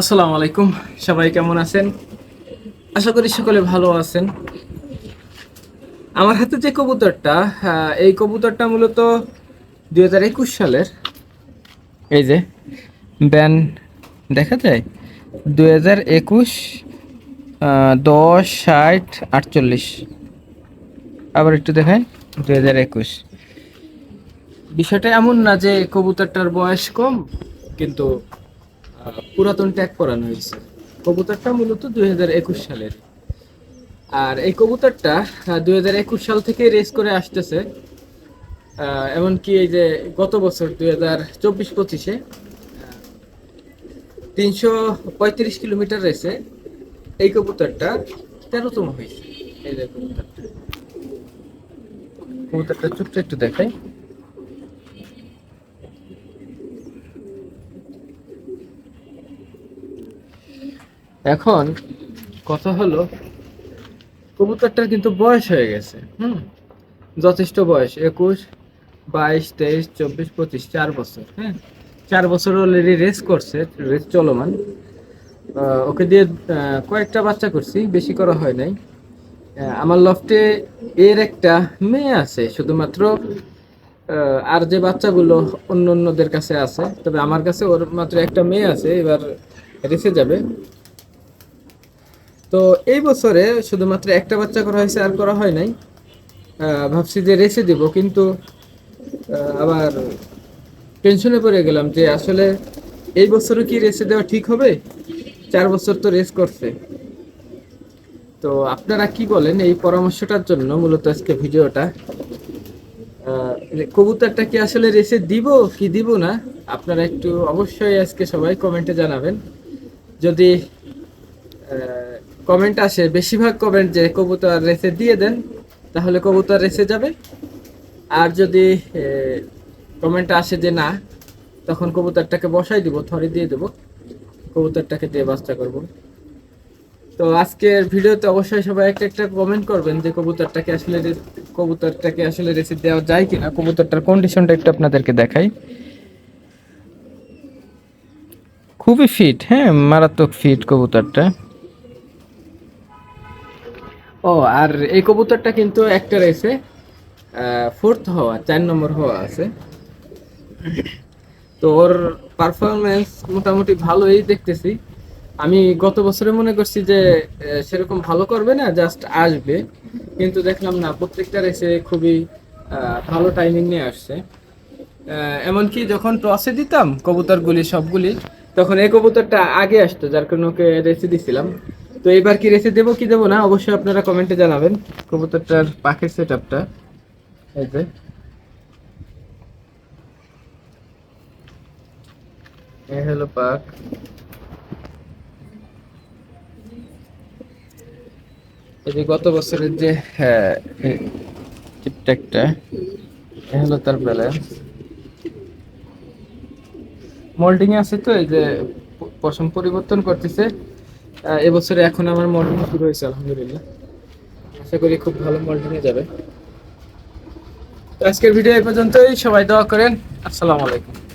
আসসালামু আলাইকুম। সবাই কেমন আছেন? আশা করি সকলে ভালো আছেন। আমার হাতে যে কবুতরটা এই কবুতরটা মূলত দুই হাজার একুশ সালের। এই যে, ব্যান দেখা যায়? দুই হাজার একুশ দশ, ষাট, আটচল্লিশ। আবার একটু দেখায় দুই হাজার একুশ। বিষয়টা এমন না যে কবুতরটার বয়স কম, কিন্তু পুরাতন ট্যাগ করানো হয়েছে। কবুতরটা মূলত দুই হাজার একুশ সালের। আর এই কবুতরটা দুই হাজার একুশ সাল থেকে রেস করে আসতেছে। এমনকি এই যে গত বছর, দুই হাজার চব্বিশ পঁচিশে তিনশো পঁয়ত্রিশ কিলোমিটার রেসে এই কবুতরটা তেরোতম হয়েছে। এই যে কবুতরটা। কবুতরটা ছোট্ট একটু দেখাই। এখন কথা হলো, কবুতরটার কিন্তু বয়স হয়ে গেছে, হুম? যথেষ্ট বয়স, একুশ, বাইশ, তেইশ, চব্বিশ, পঁচিশ, চার বছর হ্যাঁ চার বছর অলরেডি রেস করছে রেস চলমান। ওকে দিয়ে কয়েকটা বাচ্চা করছি, বেশি করা হয় নাই। আমার লফটে এর একটা মেয়ে আছে, শুধুমাত্র আর যে বাচ্চাগুলো অন্য অন্যদের কাছে আছে, তবে আমার কাছে ওর মাত্র একটা মেয়ে আছে, এবার রেসে যাবে। তো এই বছরে শুধুমাত্র একটা বাচ্চা করা হয়েছে আর করা হয় নাই। ভাবছি যে রেসে দিব, কিন্তু আবার টেনশনে পড়ে গেলাম যে আসলে এই বছরও কি রেসে দেওয়া ঠিক হবে? চার বছর তো রেস করছে। তো আপনারা কি বলেন এই পরামর্শটার জন্য মূলত আজকে ভিডিওটা? কবুতরটা কি আসলে রেসে দিব কি দিব না? আপনারা একটু অবশ্যই আজকে সবাই কমেন্টে জানাবেন। যদি কমেন্ট আসে, বেশিরভাগ কমেন্ট যে কবুতর রেসে দিয়ে দেন, তাহলে কবুতর রেসে যাবে। আর যদি কমেন্ট আসে যে না, তখন কবুতরটাকে বসাই দিব, থরে দিয়ে দেবো। কবুতরটাকে দিয়ে বাচ্চা করব। তো আজকের ভিডিওতে অবশ্যই সবাই একটা একটা কমেন্ট করবেন যে কবুতরটাকে আসলে কবুতরটাকে আসলে রেসে দেওয়া যায় কিনা, কবুতরটার কন্ডিশনটা একটু আপনাদেরকে দেখাই। খুবই ফিট হ্যাঁ মারাত্মক ফিট কবুতরটা। ও, আর এই কবুতরটা কিন্তু একটা রয়েছে ফোর্থ হওয়া, চার নম্বর হওয়া আছে। তো ওর পারফরমেন্স মোটামুটি ভালোই দেখতেছি। আমি গত বছরে মনে করছি যে সেরকম ভালো করবে না জাস্ট আসবে। কিন্তু দেখলাম না, প্রত্যেকটা রেসে খুবই ভালো টাইমিং নিয়ে আসছে। এমনকি যখন টসে দিতাম, কবুতরগুলি সবগুলি, তখন এই কবুতরটা আগে আসতো, যার কারণে ওকে রেসে দিছিলাম। তো এবার কি রেসে দেবো, কি দেবো না? অবশ্যই আপনারা কমেন্টে জানাবেন। কবুতরটার পাখের সেট আপটা এই যে। পাক। এই গত বছরের যে হ্যাঁ টিপট্যাকটা এই হলো তার ব্যালেন্স মোল্ডিং আছে তো, এই যে পশম পরিবর্তন করতেছে। এবছরে এখন আমার মডেলিং শুরু হয়েছে, আলহামদুলিল্লাহ। আশা করি খুব ভালো এ যাবে। আজকের ভিডিও এ পর্যন্তই, সবাই দোয়া করেন। আসসালামু আলাইকুম।